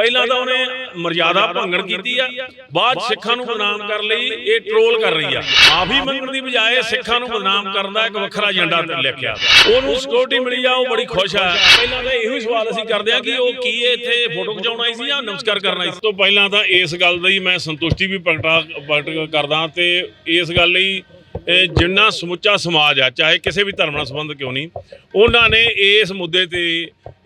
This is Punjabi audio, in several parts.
ਪਹਿਲਾਂ ਤਾਂ ਉਹਨੇ ਮਰਜ਼ਾਦਾ ਭੰਗਣ ਕੀਤੀ ਆ ਬਾਅਦ ਸਿੱਖਾਂ ਨੂੰ ਬਦਨਾਮ ਕਰਨ ਲਈ ਇਹ ਟ੍ਰੋਲ ਕਰ ਰਹੀ ਆ। ਮਾਫੀ ਮੰਗਣ ਦੀ ਬਜਾਏ ਸਿੱਖਾਂ ਨੂੰ ਬਦਨਾਮ ਕਰਨ ਦਾ ਇੱਕ ਵੱਖਰਾ ਏਜੰਡਾ ਲਿਖਿਆ। ਉਹਨੂੰ ਸਿਕਿਉਰਿਟੀ ਮਿਲੀ ਆ ਉਹ ਬੜੀ ਖੁਸ਼ ਆ। ਪਹਿਲਾਂ ਤਾਂ ਇਹੋ ਹੀ ਸਵਾਲ ਅਸੀਂ ਕਰਦੇ ਆ ਕਿ ਉਹ ਕੀ ਇੱਥੇ ਫੋਟੋ ਖਿਚਾਉਣ ਆਈ ਸੀ ਜਾਂ ਨਮਸਕਾਰ ਕਰਨ ਆਈ ਸੀ? ਤੋਂ ਪਹਿਲਾਂ ਤਾਂ ਇਸ ਗੱਲ ਦੀ ਮੈਂ ਸੰਤੁਸ਼ਟੀ ਵੀ ਪ੍ਰਗਟਾ ਪ੍ਰਗਟ ਕਰਦਾ ਤੇ ਇਸ ਗੱਲ ਲਈ ਇਹ ਜਿੰਨਾ ਸਮੁੱਚਾ ਸਮਾਜ ਆ, ਚਾਹੇ ਕਿਸੇ ਵੀ ਧਰਮ ਨਾਲ ਸੰਬੰਧ ਕਿਉਂ ਨਹੀਂ, ਉਹਨਾਂ ਨੇ ਇਸ ਮੁੱਦੇ ਤੇ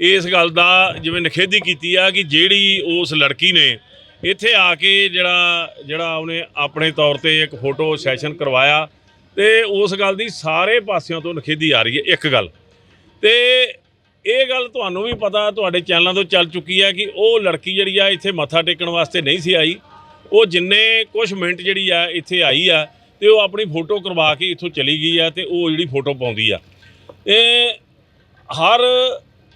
ਇਸ ਗੱਲ ਦਾ ਜਿਵੇਂ ਨਿਖੇਧੀ ਕੀਤੀ ਆ ਕਿ ਜਿਹੜੀ ਉਸ ਲੜਕੀ ਨੇ ਇੱਥੇ ਆ ਕੇ ਜਿਹੜਾ ਜਿਹੜਾ ਉਹਨੇ ਆਪਣੇ ਤੌਰ ਤੇ ਇੱਕ ਫੋਟੋ ਸੈਸ਼ਨ ਕਰਵਾਇਆ ਤੇ ਉਸ ਗੱਲ ਦੀ ਸਾਰੇ ਪਾਸਿਆਂ ਤੋਂ ਨਿਖੇਧੀ ਆ ਰਹੀ ਹੈ, ਇੱਕ ਗੱਲ। ਤੇ ਇਹ ਗੱਲ ਤੁਹਾਨੂੰ ਵੀ ਪਤਾ, ਤੁਹਾਡੇ ਚੈਨਲਾਂ ਤੋਂ ਚੱਲ ਚੁੱਕੀ ਹੈ ਕਿ ਉਹ ਲੜਕੀ ਜਿਹੜੀ ਆ, ਇੱਥੇ ਮੱਥਾ ਟੇਕਣ ਵਾਸਤੇ ਨਹੀਂ ਸੀ ਆਈ। ਉਹ ਜਿੰਨੇ ਕੁਝ ਮਿੰਟ ਜਿਹੜੀ ਆ, ਇੱਥੇ ਆਈ ਆ ਤੇ ਉਹ ਆਪਣੀ ਫੋਟੋ ਕਰਵਾ ਕੇ ਇੱਥੋਂ ਚਲੀ ਗਈ ਆ ਤੇ ਉਹ ਜਿਹੜੀ ਫੋਟੋ ਪਾਉਂਦੀ ਆ। ਇਹ ਹਰ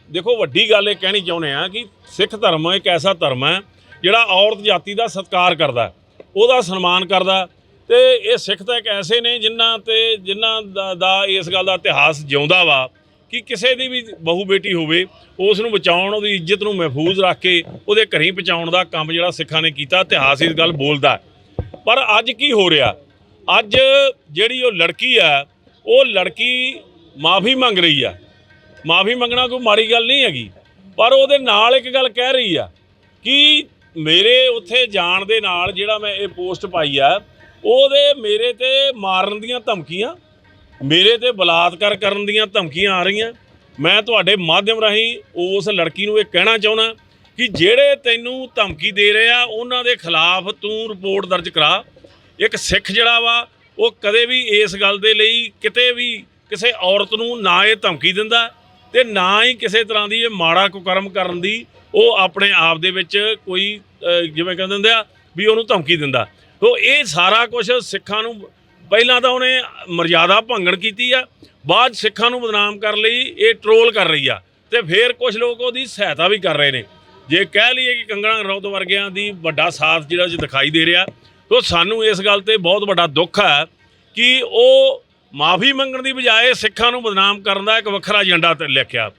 ਦੇਖੋ ਵੱਡੀ ਗੱਲ ਇਹ ਕਹਿਣੀ ਚਾਹੁੰਦੇ ਆ ਕਿ ਸਿੱਖ ਧਰਮ ਇੱਕ ਐਸਾ ਧਰਮ ਹੈ ਜਿਹੜਾ ਔਰਤ ਜਾਤੀ ਦਾ ਸਤਿਕਾਰ ਕਰਦਾ ਉਹਦਾ ਸਨਮਾਨ ਕਰਦਾ ਤੇ ਇਹ ਸਿੱਖ ਤਾਂ ਇੱਕ ਐਸੇ ਨੇ ਜਿਨ੍ਹਾਂ ਤੇ ਜਿਨ੍ਹਾਂ ਦਾ, ਦਾ ਇਸ ਗੱਲ ਦਾ ਇਤਿਹਾਸ ਜਿਉਂਦਾ ਵਾ ਕਿ ਕਿਸੇ ਦੀ ਵੀ ਬਹੂ ਬੇਟੀ ਹੋਵੇ ਉਸ ਨੂੰ ਬਚਾਉਣ ਉਹਦੀ ਇੱਜ਼ਤ ਨੂੰ ਮਹਿਫੂਜ਼ ਰੱਖ ਕੇ ਉਹਦੇ ਘਰੀ ਪਹੁੰਚਾਉਣ ਦਾ ਕੰਮ ਜਿਹੜਾ ਸਿੱਖਾਂ ਨੇ ਕੀਤਾ ਇਤਿਹਾਸ ਇਸ ਗੱਲ ਬੋਲਦਾ। ਪਰ ਅੱਜ ਕੀ ਹੋ ਰਿਹਾ? ਅੱਜ ਜਿਹੜੀ ਉਹ ਲੜਕੀ ਆ, ਉਹ ਲੜਕੀ ਮਾਫੀ ਮੰਗ ਰਹੀ ਆ। ਮਾਫੀ ਮੰਗਣਾ ਕੋਈ ਮਾੜੀ ਗੱਲ ਨਹੀਂ ਹੈਗੀ। ਪਰ ਉਹਦੇ ਨਾਲ ਇੱਕ ਗੱਲ ਕਹਿ ਰਹੀ ਆ ਕਿ ਮੇਰੇ ਉੱਥੇ ਜਾਣ ਦੇ ਨਾਲ ਜਿਹੜਾ ਮੈਂ ਇਹ ਪੋਸਟ ਪਾਈ ਆ, ਉਹਦੇ ਮੇਰੇ ਤੇ ਮਾਰਨ ਦੀਆਂ ਧਮਕੀਆਂ, ਮੇਰੇ ਤੇ ਬਲਾਤਕਾਰ ਕਰਨ ਦੀਆਂ ਧਮਕੀਆਂ ਆ ਰਹੀਆਂ। ਮੈਂ ਤੁਹਾਡੇ ਮਾਧਿਅਮ ਰਾਹੀਂ ਉਸ ਲੜਕੀ ਨੂੰ ਇਹ ਕਹਿਣਾ ਚਾਹੁੰਦਾ ਕਿ ਜਿਹੜੇ ਤੈਨੂੰ ਧਮਕੀ ਦੇ ਰਹੇ ਆ, ਉਹਨਾਂ ਦੇ ਖਿਲਾਫ ਤੂੰ ਰਿਪੋਰਟ ਦਰਜ ਕਰਾ। ਇੱਕ ਸਿੱਖ ਜਿਹੜਾ ਵਾ, ਉਹ ਕਦੇ ਵੀ ਇਸ ਗੱਲ ਦੇ ਲਈ ਕਿਤੇ ਵੀ ਕਿਸੇ ਔਰਤ ਨੂੰ ਨਾ ਇਹ ਧਮਕੀ ਦਿੰਦਾ ਤੇ ਨਾ ਹੀ ਕਿਸੇ ਤਰ੍ਹਾਂ ਦੀ ਇਹ ਮਾੜਾ ਕੁਕਰਮ ਕਰਨ ਦੀ ਉਹ ਆਪਣੇ ਆਪ ਦੇ ਵਿੱਚ ਕੋਈ ਜਿਵੇਂ ਕਹਿੰਦੇ ਹੁੰਦੇ ਆ, ਵੀ ਉਹਨੂੰ ਧਮਕੀ ਦਿੰਦਾ। ਤੋ ਇਹ ਸਾਰਾ ਕੁਝ ਸਿੱਖਾਂ ਨੂੰ, ਪਹਿਲਾਂ ਤਾਂ ਉਹਨੇ ਮਰਜ਼ਾਦਾ ਭੰਗਣ ਕੀਤੀ ਆ, ਬਾਅਦ 'ਚ ਸਿੱਖਾਂ ਨੂੰ ਬਦਨਾਮ ਕਰਨ ਲਈ, ਇਹ ਟ੍ਰੋਲ ਕਰ ਰਹੀ ਆ ਤੇ ਫਿਰ ਕੁਝ ਲੋਕ ਉਹਦੀ ਸਹਾਇਤਾ ਵੀ ਕਰ ਰਹੇ ਨੇ। ਜੇ ਕਹਿ ਲਈਏ ਕਿ ਕੰਗਣਾ ਰਣੌਤ ਵਰਗਿਆਂ ਦੀ ਵੱਡਾ ਸਾਥ ਜਿਹੜਾ ਜੀ ਦਿਖਾਈ ਦੇ ਰਿਹਾ ਸੋ ਸਾਨੂੰ ਇਸ ਗੱਲ ਤੇ ਬਹੁਤ ਵੱਡਾ ਦੁੱਖ ਹੈ ਕਿ ਉਹ ਮਾਫੀ ਮੰਗਣ ਦੀ ਬਜਾਏ ਸਿੱਖਾਂ ਨੂੰ ਬਦਨਾਮ ਕਰਨ ਦਾ ਇੱਕ ਵੱਖਰਾ ਏਜੰਡਾ ਤੇ ਲਿਖਿਆ।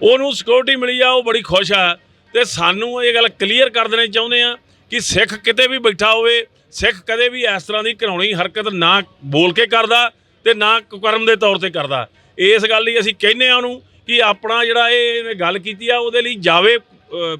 ਉਹਨੂੰ ਸਿਕਿਉਰਿਟੀ ਮਿਲੀ ਆ, ਉਹ ਬੜੀ ਖੁਸ਼ ਆ ਤੇ ਸਾਨੂੰ ਇਹ ਗੱਲ ਕਲੀਅਰ ਕਰ ਦੇਣੀ ਚਾਹੁੰਦੇ ਆ ਕਿ ਸਿੱਖ ਕਿਤੇ ਵੀ ਬੈਠਾ ਹੋਵੇ, ਸਿੱਖ ਕਦੇ ਵੀ ਇਸ ਤਰ੍ਹਾਂ ਦੀ ਘਰਾਉਣੀ ਹਰਕਤ ਨਾ ਬੋਲ ਕੇ ਕਰਦਾ ਤੇ ਨਾ ਕੁਕਰਮ ਦੇ ਤੌਰ ਤੇ ਕਰਦਾ। ਇਸ ਗੱਲ ਲਈ ਅਸੀਂ ਕਹਿੰਦੇ ਆ ਉਹਨੂੰ ਕਿ ਆਪਣਾ ਜਿਹੜਾ ਇਹ ਗੱਲ ਕੀਤੀ ਆ, ਉਹਦੇ ਲਈ ਜਾਵੇ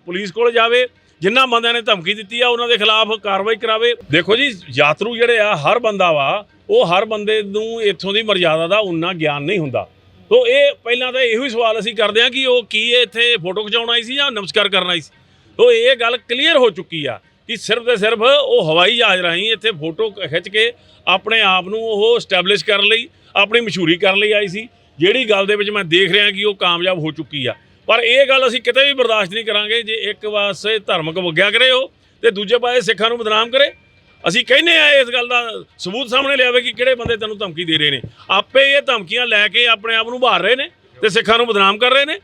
ਪੁਲਿਸ ਕੋਲ ਜਾਵੇ ਜਿਨ੍ਹਾਂ ਬੰਦਿਆਂ ਨੇ ਧਮਕੀ ਦਿੱਤੀ ਆ, ਉਹਨਾਂ ਦੇ ਖਿਲਾਫ ਕਾਰਵਾਈ ਕਰਾਵੇ। ਦੇਖੋ ਜੀ, ਯਾਤਰੂ ਜਿਹੜੇ ਆ, ਹਰ ਬੰਦਾ ਵਾ, ਉਹ ਹਰ ਬੰਦੇ ਨੂੰ ਇੱਥੋਂ ਦੀ ਮਰਜ਼ਾਦਾ ਦਾ ਉਨਾ ਗਿਆਨ ਨਹੀਂ ਹੁੰਦਾ। ਤੋ ਇਹ ਪਹਿਲਾਂ ਤਾਂ ਇਹੋ ਹੀ ਸਵਾਲ ਅਸੀਂ ਕਰਦੇ ਹਾਂ ਕਿ ਉਹ ਕੀ ਇੱਥੇ ਫੋਟੋ ਖਿਚਾਉਣ ਆਈ ਸੀ ਜਾਂ ਨਮਸਕਾਰ ਕਰਨ ਆਈ ਸੀ? ਤੋ ਇਹ ਗੱਲ ਕਲੀਅਰ ਹੋ ਚੁੱਕੀ ਆ ਕਿ ਸਿਰਫ ਤੇ ਸਿਰਫ ਉਹ ਹਵਾਈ ਜਹਾਜ਼ ਰਾਹੀਂ ਇੱਥੇ ਫੋਟੋ ਖਿੱਚ ਕੇ ਆਪਣੇ ਆਪ ਨੂੰ ਉਹ ਸਟੈਬਲਿਸ਼ ਕਰਨ ਲਈ, ਆਪਣੀ ਮਸ਼ਹੂਰੀ ਕਰਨ ਲਈ ਆਈ ਸੀ। ਜਿਹੜੀ ਗੱਲ ਦੇ ਵਿੱਚ ਮੈਂ ਦੇਖ ਰਿਹਾ ਕਿ ਉਹ ਕਾਮਯਾਬ ਹੋ ਚੁੱਕੀ ਆ। ਪਰ ਇਹ ਗੱਲ ਅਸੀਂ ਕਿਤੇ ਵੀ ਬਰਦਾਸ਼ਤ ਨਹੀਂ ਕਰਾਂਗੇ ਜੇ ਇੱਕ ਪਾਸੇ ਧਾਰਮਿਕ ਵਗਿਆ ਕਰੇ ਉਹ ਤੇ ਦੂਜੇ ਪਾਸੇ ਸਿੱਖਾਂ ਨੂੰ ਬਦਨਾਮ ਕਰੇ। ਅਸੀਂ ਕਹਿੰਦੇ ਆ ਇਸ ਗੱਲ ਦਾ ਸਬੂਤ ਸਾਹਮਣੇ ਲਿਆਵੇ ਕਿ ਕਿਹੜੇ ਬੰਦੇ ਤੈਨੂੰ ਧਮਕੀ ਦੇ ਰਹੇ ਨੇ। ਆਪੇ ਇਹ ਧਮਕੀਆਂ ਲੈ ਕੇ ਆਪਣੇ ਆਪ ਨੂੰ ਭਾਰ ਰਹੇ ਨੇ ਤੇ ਸਿੱਖਾਂ ਨੂੰ ਬਦਨਾਮ ਕਰ ਰਹੇ ਨੇ।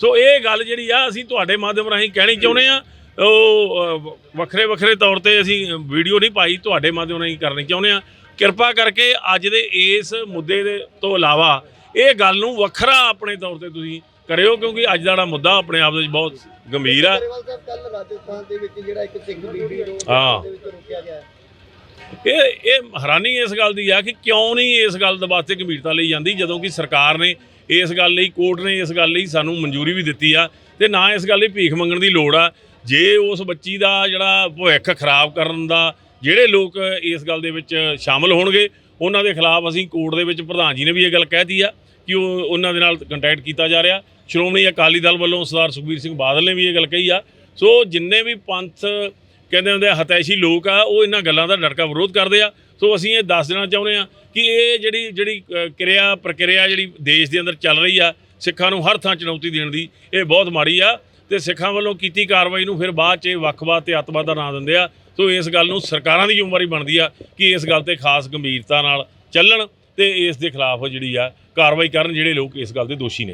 ਸੋ ਇਹ ਗੱਲ ਜਿਹੜੀ ਆ, ਅਸੀਂ ਤੁਹਾਡੇ ਮਾਧਿਅਮ ਰਾਹੀਂ ਕਹਿਣੀ ਚਾਹੁੰਦੇ ਆ ਉਹ ਵੱਖਰੇ ਵੱਖਰੇ ਤੌਰ ਤੇ ਅਸੀਂ ਵੀਡੀਓ ਨਹੀਂ ਪਾਈ, ਤੁਹਾਡੇ ਮਾਧਿਅਮ ਰਾਹੀਂ ਕਰਨੀ ਚਾਹੁੰਦੇ ਆ ਕਿਰਪਾ ਕਰਕੇ ਅੱਜ ਦੇ ਇਸ ਮੁੱਦੇ ਦੇ ਤੋਂ ਇਲਾਵਾ ਇਹ ਗੱਲ ਨੂੰ ਵੱਖਰਾ ਆਪਣੇ ਤੌਰ ਤੇ ਤੁਸੀਂ ਕਰਿਓ ਕਿਉਂਕਿ ਅੱਜ ਦਾ ਜਿਹੜਾ ਮੁੱਦਾ ਆਪਣੇ ਆਪ ਦੇ ਵਿੱਚ ਬਹੁਤ ਗੰਭੀਰ ਆ ਕੇਜਰੀਵਾਲ ਸਾਹਿਬ ਕੱਲ ਰਾਜਸਥਾਨ ਦੇ ਵਿੱਚ ਜਿਹੜਾ ਇੱਕ ਸਿੱਖ ਬੀਬੀ ਨੂੰ ਹਾਂ। ਦੇ ਵਿੱਚ ਰੋਕਿਆ ਗਿਆ ਹੈ। ਇਹ ਇਹ ਹੈਰਾਨੀ ਇਸ ਗੱਲ ਦੀ ਆ ਕਿ ਕਿਉਂ ਨਹੀਂ ਇਸ ਗੱਲ ਦੇ ਵਾਸਤੇ ਗੰਭੀਰਤਾ ਲਈ ਜਾਂਦੀ ਜਦੋਂ ਕਿ ਸਰਕਾਰ ਨੇ ਇਸ ਗੱਲ ਲਈ ਕੋਰਟ ਨੇ ਇਸ ਗੱਲ ਲਈ ਸਾਨੂੰ ਮਨਜ਼ੂਰੀ ਵੀ ਦਿੱਤੀ ਆ ਤੇ ਨਾ ਇਸ ਗੱਲ ਲਈ ਭੀਖ ਮੰਗਣ ਦੀ ਲੋੜ ਆ ਜੇ ਉਸ ਬੱਚੀ ਦਾ ਜਿਹੜਾ ਭਵਿੱਖ ਖਰਾਬ ਕਰਨ ਦਾ ਜਿਹੜੇ ਲੋਕ ਇਸ ਗੱਲ ਦੇ ਵਿੱਚ ਸ਼ਾਮਲ ਹੋਣਗੇ ਉਹਨਾਂ ਦੇ ਖਿਲਾਫ ਅਸੀਂ ਕੋਰਟ ਦੇ ਵਿੱਚ ਪ੍ਰਧਾਨ ਜੀ ਨੇ ਵੀ ਇਹ ਗੱਲ ਕਹਿਤੀ ਆ ਕਿ ਉਹ ਉਹਨਾਂ ਦੇ ਨਾਲ ਕੰਟੈਕਟ ਕੀਤਾ ਜਾ ਰਿਹਾ। ਸ਼੍ਰੋਮਣੀ ਅਕਾਲੀ ਦਲ ਵੱਲੋਂ ਸਰਦਾਰ ਸੁਖਬੀਰ ਸਿੰਘ ਬਾਦਲ ਨੇ ਵੀ ਇਹ ਗੱਲ ਕਹੀ ਆ। ਸੋ ਜਿੰਨੇ ਵੀ ਪੰਥ ਕਹਿੰਦੇ ਹੁੰਦੇ ਆ, ਹਤੈਸ਼ੀ ਲੋਕ ਆ, ਉਹ ਇਹਨਾਂ ਗੱਲਾਂ ਦਾ ਡਟਕਾ ਵਿਰੋਧ ਕਰਦੇ ਆ। ਸੋ ਅਸੀਂ ਇਹ ਦੱਸ ਦੇਣਾ ਚਾਹੁੰਦੇ ਆ ਕਿ ਇਹ ਜਿਹੜੀ ਜਿਹੜੀ ਕਿਰਿਆ, ਪ੍ਰਕਿਰਿਆ ਜਿਹੜੀ ਦੇਸ਼ ਦੇ ਅੰਦਰ ਚੱਲ ਰਹੀ ਆ, ਸਿੱਖਾਂ ਨੂੰ ਹਰ ਥਾਂ ਚੁਣੌਤੀ ਦੇਣ ਦੀ ਇਹ ਬਹੁਤ ਮਾੜੀ ਆ ਤੇ ਸਿੱਖਾਂ ਵੱਲੋਂ ਕੀਤੀ ਕਾਰਵਾਈ ਨੂੰ ਫਿਰ ਬਾਅਦ 'ਚ ਇਹ ਵੱਖਵਾਦ ਤੇ ਅੱਤਵਾਦ ਦਾ ਨਾਂ ਦਿੰਦੇ ਆ। ਸੋ ਇਸ ਗੱਲ ਨੂੰ ਸਰਕਾਰਾਂ ਦੀ ਜ਼ਿੰਮੇਵਾਰੀ ਬਣਦੀ ਆ ਕਿ ਇਸ ਗੱਲ ਤੇ ਖਾਸ ਗੰਭੀਰਤਾ ਨਾਲ ਚੱਲਣ ਤੇ ਇਸ ਦੇ ਖਿਲਾਫ ਜਿਹੜੀ ਆ ਕਾਰਵਾਈ ਕਰਨ ਜਿਹੜੇ ਲੋਕ ਇਸ ਗੱਲ ਦੇ ਦੋਸ਼ੀ ਨੇ।